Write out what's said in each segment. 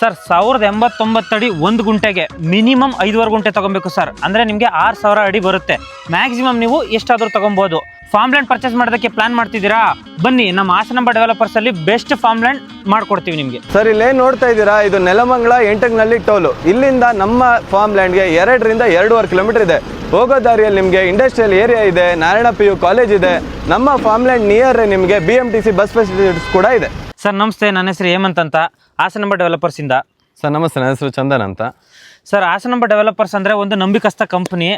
Sir, ಸಾವಿರದ ಎಂಬತ್ತೊಂಬತ್ತು ಅಡಿ ಒಂದು ಗುಂಟೆಗೆ ಮಿನಿಮಮ್ ಐದುವರೆ ಗುಂಟೆ ತೊಗೊಬೇಕು ಸರ್. ಅಂದರೆ ನಿಮಗೆ ಆರು ಸಾವಿರ ಅಡಿ ಬರುತ್ತೆ. ಮ್ಯಾಕ್ಸಿಮಮ್ ನೀವು ಎಷ್ಟಾದರೂ ತೊಗೊಬೋದು. ಫಾರ್ಮ್ ಲ್ಯಾಂಡ್ ಪರ್ಚೇಸ್ ಮಾಡೋದಕ್ಕೆ ಪ್ಲಾನ್ ಮಾಡ್ತಿದ್ದೀರಾ? ಬನ್ನಿ, ನಮ್ಮ ಹಾಸನಾಂಬ ಡೆವಲಪರ್ಸಲ್ಲಿ ಬೆಸ್ಟ್ ಫಾರ್ಮ್ಲ್ಯಾಂಡ್ ಮಾಡ್ಕೊಡ್ತೀವಿ ನಿಮಗೆ. ಸರ್, ಇಲ್ಲೇ ನೋಡ್ತಾ ಇದ್ದೀರಾ? ಇದು ನೆಲಮಂಗಳ ಎಂಟಕ್ನಲ್ಲಿ ಟೋಲು. ಇಲ್ಲಿಂದ ನಮ್ಮ ಫಾರ್ಮ್ ಲ್ಯಾಂಡ್ಗೆ ಎರಡರಿಂದ ಎರಡೂವರೆ ಕಿಲೋಮೀಟರ್ ಇದೆ. ಹೋಗೋ ದಾರಿಯಲ್ಲಿ ನಿಮಗೆ ಇಂಡಸ್ಟ್ರಿಯಲ್ ಏರಿಯಾ ಇದೆ ನಾರಾಯಣ ಪಿ ಯು ಕಾಲೇಜ್ ಇದೆ. ನಮ್ಮ ಫಾರ್ಮ್ ಲ್ಯಾಂಡ್ ನಿಯರ್ ನಿಮಗೆ B M T C bus facilities ಕೂಡ ಇದೆ. ಸರ್ ನಮಸ್ತೆ ನನ್ನ ಹೆಸರು ಹೇಮಂತ್ ಅಂತ. ಹಾಸನಂಬ ಡೆವಲಪರ್ಸಿಂದ ಸರ್ ನಮಸ್ತೆ ನನ್ನ ಹೆಸರು ಚಂದನ್ ಅಂತ. ಸರ್ ಹಾಸನಂಬ ಡೆವಲಪರ್ಸ್ ಅಂದರೆ ಒಂದು ನಂಬಿಕಸ್ಥ ಕಂಪ್ನಿ.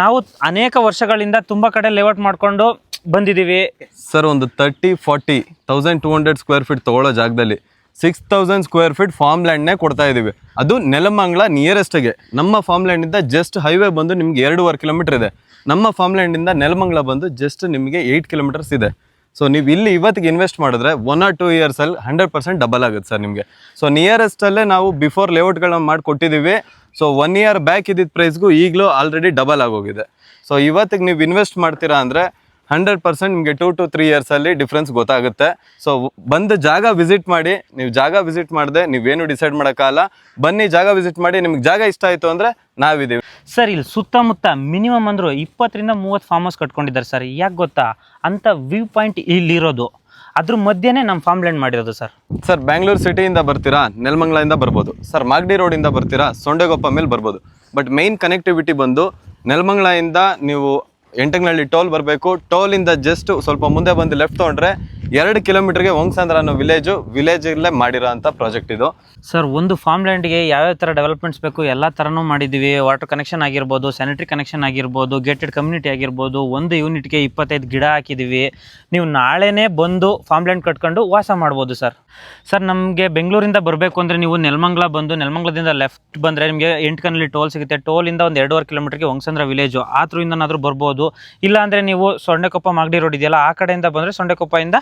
ನಾವು ಅನೇಕ ವರ್ಷಗಳಿಂದ ತುಂಬ ಕಡೆ ಲೇಔಟ್ ಮಾಡಿಕೊಂಡು ಬಂದಿದ್ದೀವಿ. ಸರ್ ಒಂದು thirty forty thousand two hundred square feet ತೊಗೊಳ್ಳೋ ಜಾಗದಲ್ಲಿ six thousand square feet farm ಲ್ಯಾಂಡ್ನೇ ಕೊಡ್ತಾ ಇದ್ದೀವಿ. ಅದು ನೆಲಮಂಗ್ಲ ನಿಯರೆಸ್ಟ್ಗೆ ನಮ್ಮ ಫಾರ್ಮ್ ಲ್ಯಾಂಡಿಂದ ಜಸ್ಟ್ ಹೈವೇ ಬಂದು ನಿಮಗೆ ಎರಡೂವರೆ ಕಿಲೋಮೀಟರ್ ಇದೆ. ನಮ್ಮ ಫಾರ್ಮ್ ಲ್ಯಾಂಡಿಂದ ನೆಲಮಂಗ್ಲ ಬಂದು ಜಸ್ಟ್ ನಿಮಗೆ ಏಯ್ಟ್ ಕಿಲೋಮೀಟರ್ಸ್ ಇದೆ. ಸೊ ನೀವು ಇಲ್ಲಿ ಇವತ್ತಿಗೆ ಇನ್ವೆಸ್ಟ್ ಮಾಡಿದ್ರೆ ಒನ್ ಆರ್ ಟೂ ಇಯರ್ಸಲ್ಲಿ ಹಂಡ್ರೆಡ್ ಪರ್ಸೆಂಟ್ ಡಬಲ್ ಆಗುತ್ತೆ ಸರ್ ನಿಮಗೆ. ಸೊ ನಿಯರೆಸ್ಟಲ್ಲೇ ನಾವು ಬಿಫೋರ್ ಲೇಔಟ್ಗಳನ್ನ ಮಾಡಿ ಕೊಟ್ಟಿದ್ದೀವಿ. ಸೊ ಒನ್ ಇಯರ್ ಬ್ಯಾಕ್ ಇದ್ದಿದ್ದ ಪ್ರೈಸ್ಗೂ ಈಗಲೂ ಆಲ್ರೆಡಿ ಡಬಲ್ ಆಗೋಗಿದೆ. ಸೊ ಇವತ್ತಿಗೆ ನೀವು ಇನ್ವೆಸ್ಟ್ ಮಾಡ್ತೀರಾ ಅಂದರೆ ಹಂಡ್ರೆಡ್ ಪರ್ಸೆಂಟ್ ನಿಮಗೆ ಟೂ ಟು ತ್ರೀ ಇಯರ್ಸಲ್ಲಿ ಡಿಫ್ರೆನ್ಸ್ ಗೊತ್ತಾಗುತ್ತೆ. ಸೊ ಬಂದು ಜಾಗ ವಿಸಿಟ್ ಮಾಡಿ ನೀವು ಜಾಗ ವಿಸಿಟ್ ಮಾಡದೆ ನೀವೇನು ಡಿಸೈಡ್ ಮಾಡೋಕ್ಕಾಗಲ್ಲ. ಬನ್ನಿ ಜಾಗ ವಿಸಿಟ್ ಮಾಡಿ ನಿಮ್ಗೆ ಜಾಗ ಇಷ್ಟ ಆಯಿತು ಅಂದರೆ ನಾವಿದ್ದೀವಿ. ಸರ್ ಇಲ್ಲಿ ಸುತ್ತಮುತ್ತ ಮಿನಿಮಮ್ ಅಂದರು ಇಪ್ಪತ್ತರಿಂದ ಮೂವತ್ತು ಫಾರ್ಮ್ ಹೌಸ್ ಕಟ್ಕೊಂಡಿದ್ದಾರೆ ಸರ್ ಯಾಕೆ ಗೊತ್ತಾ? ಅಂಥ ವ್ಯೂ ಪಾಯಿಂಟ್ ಇಲ್ಲಿರೋದು. ಅದ್ರ ಮಧ್ಯೆ ನಮ್ಮ ಫಾರ್ಮ್ ಲ್ಯಾಂಡ್ ಮಾಡಿರೋದು ಸರ್ ಸರ್ ಬ್ಯಾಂಗ್ಳೂರು ಸಿಟಿಯಿಂದ ಬರ್ತೀರಾ? ನೆಲಮಂಗ್ಲಿಂದ ಬರ್ಬೋದು. ಸರ್ ಮಾಗಡಿ ರೋಡಿಂದ ಬರ್ತೀರಾ? ಸೊಂಡೆಗೊಪ್ಪ ಮೇಲೆ ಬರ್ಬೋದು. ಬಟ್ ಮೇನ್ ಕನೆಕ್ಟಿವಿಟಿ ಬಂದು ನೆಲಮಂಗ್ಲಿಂದ ನೀವು ಎಂಟಂಗನಹಳ್ಳಿ ಟೋಲ್ ಬರಬೇಕು. ಟೋಲಿಂದ ಜಸ್ಟ್ ಸ್ವಲ್ಪ ಮುಂದೆ ಬಂದು ಲೆಫ್ಟ್ ತೊಗೊಂಡ್ರೆ ಎರಡು ಕಿಲೋಮೀಟರ್ಗೆ ಒಂಗ್ಸಂದ್ರ ಅನ್ನೋ ವಿಲೇಜು ವಿಲೇಜಲ್ಲೇ ಮಾಡಿರೋ ಅಂಥ ಪ್ರಾಜೆಕ್ಟ್ ಇದು. ಸರ್ ಒಂದು ಫಾರ್ಮ್ ಲ್ಯಾಂಡ್ಗೆ ಯಾವ್ಯಾವ ಥರ ಡೆವಲಪ್ಮೆಂಟ್ಸ್ ಬೇಕು, ಎಲ್ಲ ಥರನೂ ಮಾಡಿದ್ದೀವಿ. ವಾಟರ್ ಕನೆಕ್ಷನ್ ಆಗಿರ್ಬೋದು ಸ್ಯಾನಿಟರಿ ಕನೆಕ್ಷನ್ ಆಗಿರ್ಬೋದು ಗೇಟೆಡ್ ಕಮ್ಯುನಿಟಿ ಆಗಿರ್ಬೋದು, ಒಂದು ಯೂನಿಟ್ಗೆ ಇಪ್ಪತ್ತೈದು ಗಿಡ ಹಾಕಿದ್ದೀವಿ. ನೀವು ನಾಳೆನೇ ಬಂದು ಫಾರ್ಮ್ ಲ್ಯಾಂಡ್ ಕಟ್ಕೊಂಡು ವಾಸ ಮಾಡ್ಬೋದು ಸರ್ ಸರ್ ನಮಗೆ ಬೆಂಗಳೂರಿಂದ ಬರಬೇಕು ಅಂದರೆ ನೀವು ನೆಲಮಂಗ್ಲ ಬಂದು, ನೆಲಮಂಗ್ಲದಿಂದ ಲೆಫ್ಟ್ ಬಂದರೆ ನಿಮಗೆ ಎಂಟು ಕನಲ್ಲಿ ಟೋಲ್ ಸಿಗುತ್ತೆ. ಟೋಲಿಂದ ಒಂದು ಎರಡೂವರೆ ಕಿಲೋಮೀಟರ್ಗೆ ವಂಗ್ಸಂದ್ರ ವಿಲೇಜು ಆ ಥ್ರೂಯಿಂದನಾದರೂ ಬರ್ಬೋದು. ಇಲ್ಲ ಅಂದರೆ ನೀವು ಸೊಂಡೆಕೊಪ್ಪ ಮಾಗಡಿ ರೋಡ್ ಇದೆಯಲ್ಲ, ಆ ಕಡೆಯಿಂದ ಬಂದರೆ ಸೊಂಡೆಕೊಪ್ಪಯಿಂದ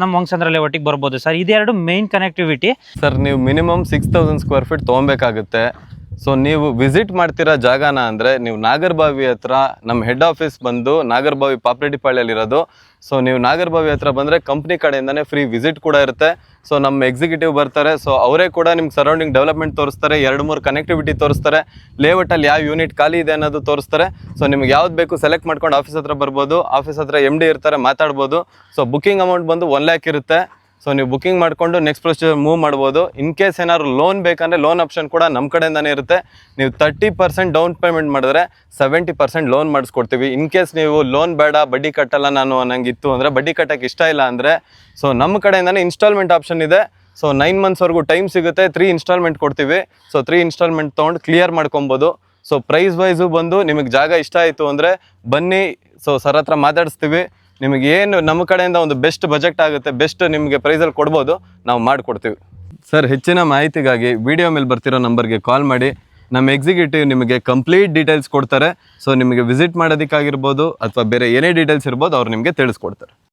ನಮ್ಮ ಹೊಂಗಸಂದ್ರ ಒಟ್ಟಿಗೆ ಬರ್ಬೋದು. ಸರ್, ಇದೆರಡು ಮೇನ್ ಕನೆಕ್ಟಿವಿಟಿ ಸರ್, ನೀವು minimum six thousand square feet ತೊಗೊಬೇಕಾಗುತ್ತೆ. So ನೀವು ವಿಸಿಟ್ ಮಾಡ್ತಿರೋ ಜಾಗನ ಅಂದರೆ ನೀವು ನಾಗರಬಾವಿ ಹತ್ರ ನಮ್ಮ ಹೆಡ್ ಆಫೀಸ್ ಬಂದು ನಾಗರಬಾವಿ ಪಾಪ್ರೆಡ್ಡಿಪಾಳ್ಯಲ್ಲಿರೋದು. ಸೊ ನೀವು ನಾಗರಬಾವಿ ಹತ್ರ ಬಂದರೆ ಕಂಪ್ನಿ ಕಡೆಯಿಂದನೇ ಫ್ರೀ ವಿಸಿಟ್ ಕೂಡ ಇರುತ್ತೆ. ಸೊ ನಮ್ಮ ಎಕ್ಸಿಕ್ಯೂಟಿವ್ ಬರ್ತಾರೆ. ಸೊ ಅವರೇ ಕೂಡ ನಿಮ್ಗೆ ಸರೌಂಡಿಂಗ್ ಡೆವಲಪ್ಮೆಂಟ್ ತೋರಿಸ್ತಾರೆ. ಎರಡು, ಮೂರು ಕನೆಕ್ಟಿವಿಟಿ ತೋರಿಸ್ತಾರೆ. ಲೇಔಟಲ್ಲಿ ಯಾವ ಯೂನಿಟ್ ಖಾಲಿ ಇದೆ ಅನ್ನೋದು ತೋರಿಸ್ತಾರೆ. ಸೊ ನಿಮ್ಗೆ ಯಾವ್ದು ಬೇಕು ಸೆಲೆಕ್ಟ್ ಮಾಡ್ಕೊಂಡು ಆಫೀಸ್ ಹತ್ರ ಬರ್ಬೋದು. ಆಫೀಸ್ ಹತ್ರ ಎಂ ಡಿ ಇರ್ತಾರೆ, ಮಾತಾಡ್ಬೋದು. ಸೊ ಬುಕಿಂಗ್ ಅಮೌಂಟ್ ಬಂದು ಒನ್ ಲ್ಯಾಕ್ ಇರುತ್ತೆ. ಸೊ ನೀವು ಬುಕಿಂಗ್ ಮಾಡಿಕೊಂಡು ನೆಕ್ಸ್ಟ್ ಪ್ರೊಸೀಜರ್ ಮೂವ್ ಮಾಡ್ಬೋದು. ಇನ್ ಕೇಸ್ ಏನಾದ್ರು ಲೋನ್ ಬೇಕಂದರೆ ಲೋನ್ ಆಪ್ಷನ್ ಕೂಡ ನಮ್ಮ ಕಡೆಯಿಂದನೇ ಇರುತ್ತೆ. ನೀವು ತರ್ಟಿ ಪರ್ಸೆಂಟ್ ಡೌನ್ ಪೇಮೆಂಟ್ ಮಾಡಿದ್ರೆ ಸೆವೆಂಟಿ ಪರ್ಸೆಂಟ್ ಲೋನ್ ಮಾಡಿಸ್ಕೊಡ್ತೀವಿ. ಇನ್ ಕೇಸ್ ನೀವು ಲೋನ್ ಬೇಡ, ಬಡ್ಡಿ ಕಟ್ಟಲ್ಲ ನಾನು ನನಗೆ ಇತ್ತು ಅಂದರೆ ಬಡ್ಡಿ ಕಟ್ಟಕ್ಕೆ ಇಷ್ಟ ಇಲ್ಲ ಅಂದರೆ ಸೊ ನಮ್ಮ ಕಡೆಯಿಂದನೇ ಇನ್ಸ್ಟಾಲ್ಮೆಂಟ್ ಆಪ್ಷನ್ ಇದೆ. ಸೊ ನೈನ್ ಮಂತ್ಸ್ವರೆಗೂ ಟೈಮ್ ಸಿಗುತ್ತೆ. ತ್ರೀ ಇನ್ಸ್ಟಾಲ್ಮೆಂಟ್ ಕೊಡ್ತೀವಿ. ಸೊ ತ್ರೀ ಇನ್ಸ್ಟಾಲ್ಮೆಂಟ್ ತೊಗೊಂಡು ಕ್ಲಿಯರ್ ಮಾಡ್ಕೊಬೋದು. ಸೊ ಪ್ರೈಸ್ ವೈಸು ಬಂದು ನಿಮಗೆ ಜಾಗ ಇಷ್ಟ ಆಯಿತು ಅಂದರೆ ಬನ್ನಿ. ಸೊ ಸರ್ ಹತ್ರ ಮಾತಾಡಿಸ್ತೀವಿ. ನಿಮಗೆ ಏನು ನಮ್ಮ ಕಡೆಯಿಂದ ಒಂದು ಬೆಸ್ಟ್ ಬಜೆಟ್ ಆಗುತ್ತೆ ಬೆಸ್ಟ್ ನಿಮಗೆ ಪ್ರೈಸಲ್ಲಿ ಕೊಡ್ಬೋದು, ನಾವು ಮಾಡಿಕೊಡ್ತೀವಿ. ಸರ್, ಹೆಚ್ಚಿನ ಮಾಹಿತಿಗಾಗಿ ವಿಡಿಯೋ ಮೇಲೆ ಬರ್ತಿರೋ ನಂಬರ್ಗೆ ಕಾಲ್ ಮಾಡಿ. ನಮ್ಮ ಎಕ್ಸಿಕ್ಯೂಟಿವ್ ನಿಮಗೆ ಕಂಪ್ಲೀಟ್ ಡೀಟೇಲ್ಸ್ ಕೊಡ್ತಾರೆ. ಸೊ ನಿಮಗೆ ವಿಸಿಟ್ ಮಾಡೋದಕ್ಕಾಗಿರ್ಬೋದು, ಅಥವಾ ಬೇರೆ ಏನೇ ಡೀಟೇಲ್ಸ್ ಇರ್ಬೋದು, ಅವ್ರು ನಿಮಗೆ ತಿಳಿಸ್ಕೊಡ್ತಾರೆ.